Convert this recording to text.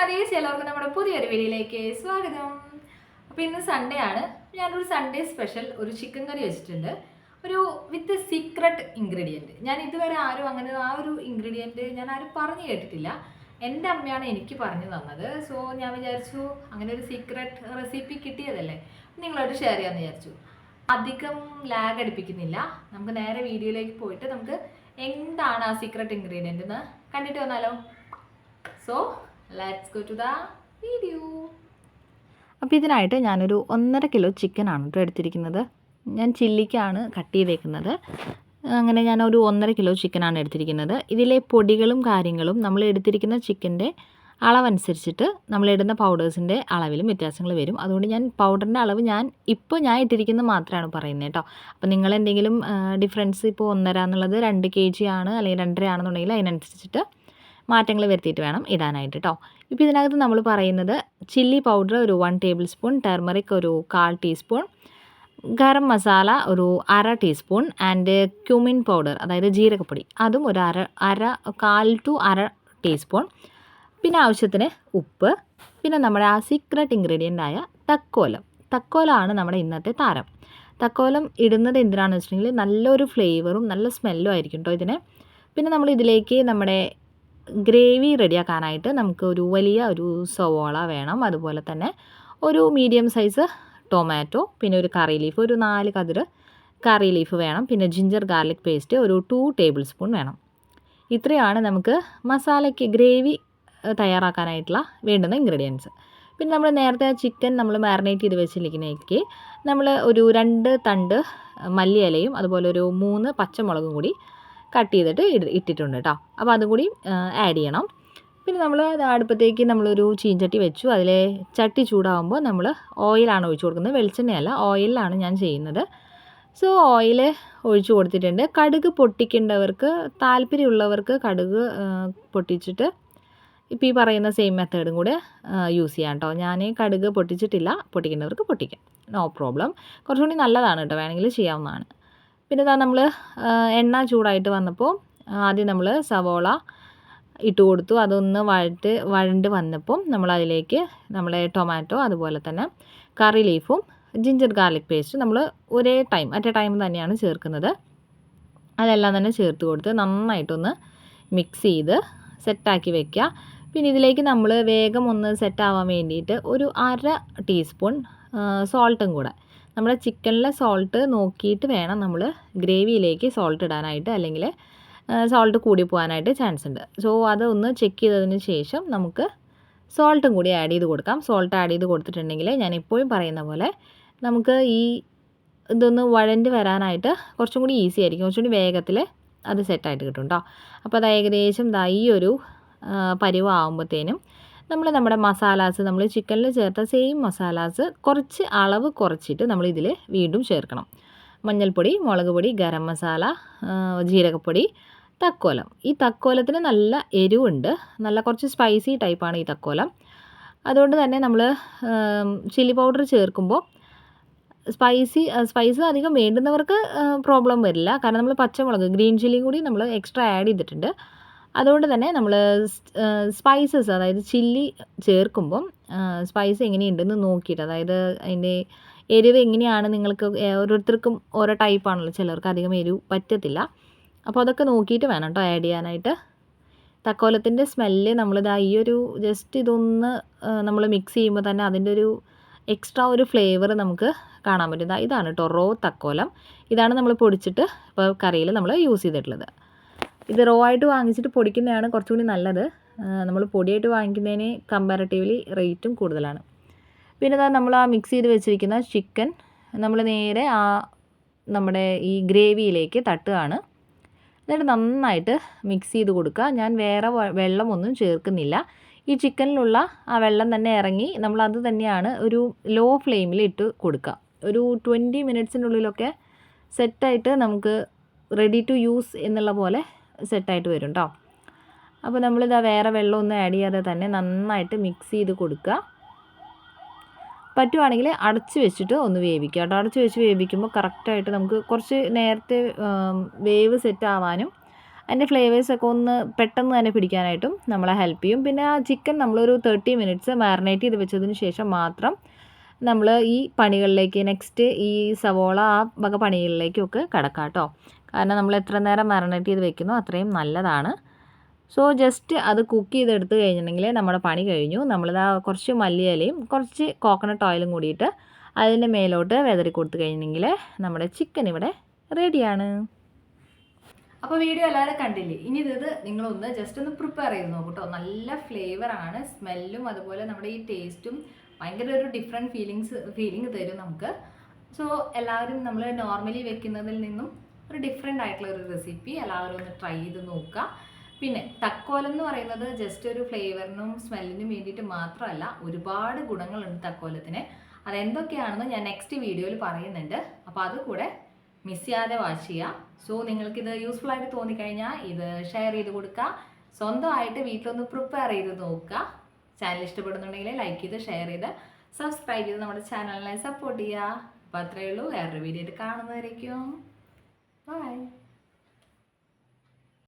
ചങ്ങാതീസ് എല്ലാവർക്കും നമ്മുടെ പുതിയൊരു വീഡിയോയിലേക്ക് സ്വാഗതം. അപ്പോൾ ഇന്ന് സൺഡേ ആണ്. ഞാനൊരു സൺഡേ സ്പെഷ്യൽ ഒരു ചിക്കൻ കറി വെച്ചിട്ടുണ്ട്. ഒരു വിത്ത് സീക്രട്ട് ഇൻഗ്രീഡിയന്റ് ഞാൻ ഇതുവരെ ആരും അങ്ങനെ ആ ഒരു ഇൻഗ്രീഡിയന്റ് ഞാൻ ആരും പറഞ്ഞു കേട്ടിട്ടില്ല. എന്റെ അമ്മയാണ് എനിക്ക് പറഞ്ഞു തന്നത്. സോ ഞാൻ വിചാരിച്ചു അങ്ങനെ ഒരു സീക്രട്ട് റെസിപ്പി കിട്ടിയതല്ലേ? നിങ്ങളോട് ഷെയർ ചെയ്യാമെന്ന് വിചാരിച്ചു. അധികം ലാഗ് അടിപ്പിക്കുന്നില്ല. നമുക്ക് നേരെ വീഡിയോയിലേക്ക് പോയിട്ട് നമുക്ക് എന്താണ് ആ സീക്രട്ട് ഇൻഗ്രീഡിയന്റ് എന്ന് കണ്ടിട്ട് വന്നാലോ? So let's go to the video അപ്പോൾ ഇതിനായിട്ട് ഞാനൊരു ഒന്നര കിലോ ചിക്കനാണ് കേട്ടോ എടുത്തിരിക്കുന്നത്. ഞാൻ ചില്ലിക്കാണ് കട്ട് ചെയ്തേക്കുന്നത്. അങ്ങനെ ഞാൻ ഒരു ഒന്നര കിലോ ചിക്കനാണ് എടുത്തിരിക്കുന്നത്. ഇതിലെ പൊടികളും കാര്യങ്ങളും നമ്മൾ എടുത്തിരിക്കുന്ന ചിക്കന്റെ അളവനുസരിച്ചിട്ട് നമ്മളിടുന്ന പൗഡേഴ്സിന്റെ അളവിലും വ്യത്യാസങ്ങൾ വരും. അതുകൊണ്ട് ഞാൻ പൗഡറിന്റെ അളവ് ഞാൻ ഇപ്പോൾ ഞാൻ ഇട്ടിരിക്കുന്നത് മാത്രമാണ് പറയുന്നത് കേട്ടോ. അപ്പോൾ നിങ്ങൾ എന്തെങ്കിലും ഡിഫറൻസ് ഇപ്പോൾ ഒന്നര എന്നുള്ളത് രണ്ട് കെ ജി ആണ് അല്ലെങ്കിൽ രണ്ടര ആണെന്നുണ്ടെങ്കിൽ അതിനനുസരിച്ചിട്ട് മാറ്റങ്ങൾ വരുത്തിയിട്ട് വേണം ഇടാനായിട്ട് കേട്ടോ ഇപ്പോൾ ഇതിനകത്ത് നമ്മൾ പറയുന്നത് ചില്ലി പൗഡർ ഒരു വൺ ടേബിൾ സ്പൂൺ ടെർമറിക് ഒരു കാൽ ടീസ്പൂൺ ഗരം മസാല ഒരു അര ടീസ്പൂൺ ആൻഡ് ക്യൂമിൻ പൗഡർ അതായത് ജീരകപ്പൊടി. അതും ഒരു അര അര കാൽ ടു അര ടീസ്പൂൺ പിന്നെ ആവശ്യത്തിന് ഉപ്പ്. പിന്നെ നമ്മുടെ ആ സീക്രട്ട് ആയ തക്കോലം. തക്കോലമാണ് നമ്മുടെ ഇന്നത്തെ താരം. തക്കോലം ഇടുന്നത് എന്തിനാണെന്ന് വെച്ചിട്ടുണ്ടെങ്കിൽ നല്ലൊരു ഫ്ലേവറും നല്ല സ്മെല്ലും ആയിരിക്കും കേട്ടോ ഇതിന്. പിന്നെ നമ്മൾ ഇതിലേക്ക് നമ്മുടെ ഗ്രേവി റെഡിയാക്കാനായിട്ട് നമുക്ക് ഒരു വലിയ ഒരു സവോള വേണം. അതുപോലെ തന്നെ ഒരു മീഡിയം സൈസ് ടൊമാറ്റോ പിന്നെ ഒരു കറി ലീഫ് ഒരു നാല് കതിർ കറി ലീഫ് വേണം. പിന്നെ ജിഞ്ചർ ഗാർലിക് പേസ്റ്റ് ഒരു ടു ടേബിൾ സ്പൂൺ വേണം. ഇത്രയാണ് നമുക്ക് മസാലയ്ക്ക് ഗ്രേവി തയ്യാറാക്കാനായിട്ടുള്ള വേണ്ടുന്ന ഇൻഗ്രീഡിയൻസ്. പിന്നെ നമ്മൾ നേരത്തെ ചിക്കൻ നമ്മൾ മാറിനേറ്റ് ചെയ്ത് വെച്ചിരിക്കുന്നതിലേക്ക് നമ്മൾ ഒരു രണ്ട് തണ്ട് മല്ലിയിലയും അതുപോലെ ഒരു മൂന്ന് പച്ചമുളകും കൂടി കട്ട് ചെയ്തിട്ട് ഇട്ടിട്ടുണ്ട് കേട്ടോ അപ്പോൾ അതും കൂടി ആഡ് ചെയ്യണം. പിന്നെ നമ്മൾ അടുപ്പത്തേക്ക് നമ്മളൊരു ചീൻചട്ടി വെച്ചു. അതിലെ ചട്ടി ചൂടാകുമ്പോൾ നമ്മൾ ഓയിലാണ് ഒഴിച്ചു കൊടുക്കുന്നത്. വെളിച്ചെണ്ണയല്ല ഓയിലാണ് ഞാൻ ചെയ്യുന്നത്. സോ ഓയിൽ ഒഴിച്ചു കൊടുത്തിട്ടുണ്ട്. കടുക് പൊട്ടിക്കേണ്ടവർക്ക് താല്പര്യമുള്ളവർക്ക് കടുക് പൊട്ടിച്ചിട്ട് ഇപ്പോൾ ഈ പറയുന്ന സെയിം മെത്തേഡും കൂടെ യൂസ് ചെയ്യാം കേട്ടോ ഞാൻ കടുക് പൊട്ടിച്ചിട്ടില്ല. പൊട്ടിക്കേണ്ടവർക്ക് പൊട്ടിക്കാം. നോ പ്രോബ്ലം കുറച്ചുകൂടി നല്ലതാണ് കേട്ടോ വേണമെങ്കിൽ ചെയ്യാവുന്നതാണ്. പിന്നെ ഇതാ നമ്മൾ എണ്ണ ചൂടായിട്ട് വന്നപ്പോൾ ആദ്യം നമ്മൾ സവോള ഇട്ട് കൊടുത്തു. അതൊന്ന് വഴറ്റ് വഴണ്ട് വന്നപ്പോൾ നമ്മൾ അതിലേക്ക് നമ്മളെ ടൊമാറ്റോ അതുപോലെ തന്നെ കറി ലീഫും ജിഞ്ചർ ഗാർലിക് പേസ്റ്റ് നമ്മൾ ഒരേ ടൈം അറ്റ് എ ടൈം തന്നെയാണ് ചേർക്കുന്നത്. അതെല്ലാം തന്നെ ചേർത്ത് കൊടുത്ത് നന്നായിട്ടൊന്ന് മിക്സ് ചെയ്ത് സെറ്റാക്കി വെക്കുക പിന്നെ ഇതിലേക്ക് നമ്മൾ വേഗം ഒന്ന് സെറ്റാവാൻ വേണ്ടിയിട്ട് ഒരു അര ടീസ്പൂൺ സോൾട്ടും കൂടെ നമ്മുടെ ചിക്കനിലെ സോൾട്ട് നോക്കിയിട്ട് വേണം നമ്മൾ ഗ്രേവിയിലേക്ക് സോൾട്ട് ഇടാനായിട്ട് അല്ലെങ്കിൽ സോൾട്ട് കൂടി പോകാനായിട്ട് ചാൻസ് ഉണ്ട്. സോ അതൊന്ന് ചെക്ക് ചെയ്തതിന് ശേഷം നമുക്ക് സോൾട്ടും കൂടി ആഡ് ചെയ്ത് കൊടുക്കാം. സോൾട്ട് ആഡ് ചെയ്ത് കൊടുത്തിട്ടുണ്ടെങ്കിൽ ഞാൻ എപ്പോഴും പറയുന്ന പോലെ നമുക്ക് ഈ ഇതൊന്ന് വഴണ്ട് വരാനായിട്ട് കുറച്ചും കൂടി ഈസി ആയിരിക്കും. കുറച്ചും കൂടി വേഗത്തിൽ അത് സെറ്റായിട്ട് കിട്ടും കേട്ടോ അപ്പോൾ അത് ഏകദേശം ദാ ഈ ഒരു പരിവാകുമ്പോഴത്തേനും നമ്മൾ നമ്മുടെ മസാലാസ് നമ്മൾ ചിക്കനിൽ ചേർത്ത സെയിം മസാലാസ് കുറച്ച് അളവ് കുറച്ചിട്ട് നമ്മൾ ഇതിൽ വീണ്ടും ചേർക്കണം. മഞ്ഞൾപ്പൊടി മുളക് പൊടി ഗരം മസാല ജീരകപ്പൊടി തക്കോലം. ഈ തക്കോലത്തിന് നല്ല എരിവുണ്ട്. നല്ല കുറച്ച് സ്പൈസി ടൈപ്പാണ് ഈ തക്കോലം. അതുകൊണ്ട് തന്നെ നമ്മൾ ചില്ലി പൗഡർ ചേർക്കുമ്പോൾ സ്പൈസി സ്പൈസ് അധികം വേണ്ടുന്നവർക്ക് പ്രോബ്ലം വരില്ല. കാരണം നമ്മൾ പച്ചമുളക് ഗ്രീൻ ചില്ലിയും കൂടി നമ്മൾ എക്സ്ട്രാ ആഡ് ചെയ്തിട്ടുണ്ട്. അതുകൊണ്ട് തന്നെ നമ്മൾ സ്പൈസസ് അതായത് ചില്ലി ചേർക്കുമ്പം സ്പൈസ് എങ്ങനെയുണ്ടെന്ന് നോക്കിയിട്ട് അതായത് അതിന്റെ എരിവ് എങ്ങനെയാണ് നിങ്ങൾക്ക് ഓരോരുത്തർക്കും ഓരോ ടൈപ്പാണല്ലോ ചിലർക്ക് അധികം എരിവ് പറ്റത്തില്ല. അപ്പോൾ അതൊക്കെ നോക്കിയിട്ട് വേണം കേട്ടോ ആഡ് ചെയ്യാനായിട്ട്. തക്കോലത്തിന്റെ സ്മെല്ല് നമ്മളിതാ ഈ ഒരു ജസ്റ്റ് ഇതൊന്ന് നമ്മൾ മിക്സ് ചെയ്യുമ്പോൾ തന്നെ അതിന്റെ ഒരു എക്സ്ട്രാ ഒരു ഫ്ലേവർ നമുക്ക് കാണാൻ പറ്റും. ഇതാണ് കേട്ടോ റോ തക്കോലം. ഇതാണ് നമ്മൾ പൊടിച്ചിട്ട് ഇപ്പോൾ കറിയിൽ നമ്മൾ യൂസ് ചെയ്തിട്ടുള്ളത്. ഇത് റോ ആയിട്ട് വാങ്ങിച്ചിട്ട് പൊടിക്കുന്നതാണ് കുറച്ചുകൂടി നല്ലത്. നമ്മൾ പൊടിയായിട്ട് വാങ്ങിക്കുന്നതിന് കമ്പാരറ്റീവ്ലി റേറ്റും കൂടുതലാണ്. പിന്നെ ഇതാ നമ്മൾ ആ മിക്സ് ചെയ്ത് വെച്ചിരിക്കുന്ന ചിക്കൻ നമ്മൾ നേരെ ആ നമ്മുടെ ഈ ഗ്രേവിയിലേക്ക് തട്ടുകയാണ്. എന്നിട്ട് നന്നായിട്ട് മിക്സ് ചെയ്ത് കൊടുക്കുക. ഞാൻ വേറെ വെള്ളമൊന്നും ചേർക്കുന്നില്ല. ഈ ചിക്കനിലുള്ള ആ വെള്ളം തന്നെ ഇറങ്ങി നമ്മൾ അത് തന്നെയാണ് ഒരു ലോ ഫ്ലെയിമിൽ ഇട്ട് കൊടുക്കുക. ഒരു ട്വന്റി മിനിറ്റ്സിനുള്ളിലൊക്കെ സെറ്റായിട്ട് നമുക്ക് റെഡി ടു യൂസ് എന്നുള്ള പോലെ സെറ്റായിട്ട് വരും കേട്ടോ അപ്പോൾ നമ്മളിതാ വേറെ വെള്ളമൊന്നും ആഡ് ചെയ്യാതെ തന്നെ നന്നായിട്ട് മിക്സ് ചെയ്ത് കൊടുക്കുക. പറ്റുവാണെങ്കിൽ അടച്ച് വെച്ചിട്ട് ഒന്ന് വേവിക്കുക കേട്ടോ അടച്ച് വെച്ച് വേവിക്കുമ്പോൾ കറക്റ്റായിട്ട് നമുക്ക് കുറച്ച് നേരത്തെ വേവ് സെറ്റ് ആവാനും അതിന്റെ ഫ്ലേവേഴ്സൊക്കെ ഒന്ന് പെട്ടെന്ന് തന്നെ പിടിക്കാനായിട്ടും നമ്മളെ ഹെൽപ്പ് ചെയ്യും. പിന്നെ ആ ചിക്കൻ നമ്മളൊരു തേർട്ടി മിനിറ്റ്സ് മാറിനേറ്റ് ചെയ്ത് വെച്ചതിന് ശേഷം മാത്രം നമ്മൾ ഈ പണികളിലേക്ക് നെക്സ്റ്റ് ഈ സവോള ആ വക പണികളിലേക്കൊക്കെ കിടക്കാം കേട്ടോ കാരണം നമ്മൾ എത്ര നേരം മാറിനേറ്റ് ചെയ്ത് വെക്കുന്നു അത്രയും നല്ലതാണ്. സോ ജസ്റ്റ് അത് കുക്ക് ചെയ്തെടുത്ത് കഴിഞ്ഞിട്ടുണ്ടെങ്കിൽ നമ്മുടെ പണി കഴിഞ്ഞു. നമ്മളിതാ കുറച്ച് മല്ലിയിലയും കുറച്ച് കോക്കനട്ട് ഓയിലും കൂടിയിട്ട് അതിന്റെ മേലോട്ട് വെതറി കൊടുത്തു കഴിഞ്ഞിട്ടുണ്ടെങ്കിൽ നമ്മുടെ ചിക്കൻ ഇവിടെ റെഡിയാണ് അപ്പോൾ വീഡിയോ എല്ലാവരും കണ്ടില്ലേ? ഇനി ഇത് നിങ്ങളൊന്ന് ജസ്റ്റ് ഒന്ന് പ്രിപ്പയർ ചെയ്ത് നോക്കൂട്ടോ നല്ല ഫ്ലേവറാണ് സ്മെല്ലും അതുപോലെ നമ്മുടെ ഈ ടേസ്റ്റും ഭയങ്കര ഒരു ഡിഫറെന്റ് ഫീലിങ്സ് ഫീലിംഗ് തരും നമുക്ക്. സോ എല്ലാവരും നമ്മൾ നോർമലി വെക്കുന്നതിൽ നിന്നും ഒരു ഡിഫറെന്റ് ആയിട്ടുള്ള ഒരു റെസിപ്പി എല്ലാവരും ഒന്ന് ട്രൈ ചെയ്ത് നോക്കുക. പിന്നെ തക്കോലം എന്ന് പറയുന്നത് ജസ്റ്റ് ഒരു ഫ്ലേവറിനും സ്മെല്ലിനും വേണ്ടിയിട്ട് മാത്രമല്ല ഒരുപാട് ഗുണങ്ങളുണ്ട് തക്കോലത്തിന്. അതെന്തൊക്കെയാണെന്ന് ഞാൻ നെക്സ്റ്റ് വീഡിയോയിൽ പറയുന്നുണ്ട്. അപ്പോൾ അത് കൂടെ മിസ് ചെയ്യാതെ വാച്ച് ചെയ്യുക. സോ നിങ്ങൾക്കിത് യൂസ്ഫുൾ ആയിട്ട് തോന്നിക്കഴിഞ്ഞാൽ ഇത് ഷെയർ ചെയ്ത് കൊടുക്കുക. സ്വന്തമായിട്ട് വീട്ടിലൊന്ന് പ്രിപ്പയർ ചെയ്ത് നോക്കുക. ചാനൽ ഇഷ്ടപ്പെടുന്നുണ്ടെങ്കിൽ ലൈക്ക് ചെയ്ത് ഷെയർ ചെയ്ത് സബ്സ്ക്രൈബ് ചെയ്ത് നമ്മുടെ ചാനലിനെ സപ്പോർട്ട് ചെയ്യുക. അപ്പോൾ അത്രയേ ഉള്ളൂ. വേറൊരു വീഡിയോ കാണുന്നതായിരിക്കും ബൈ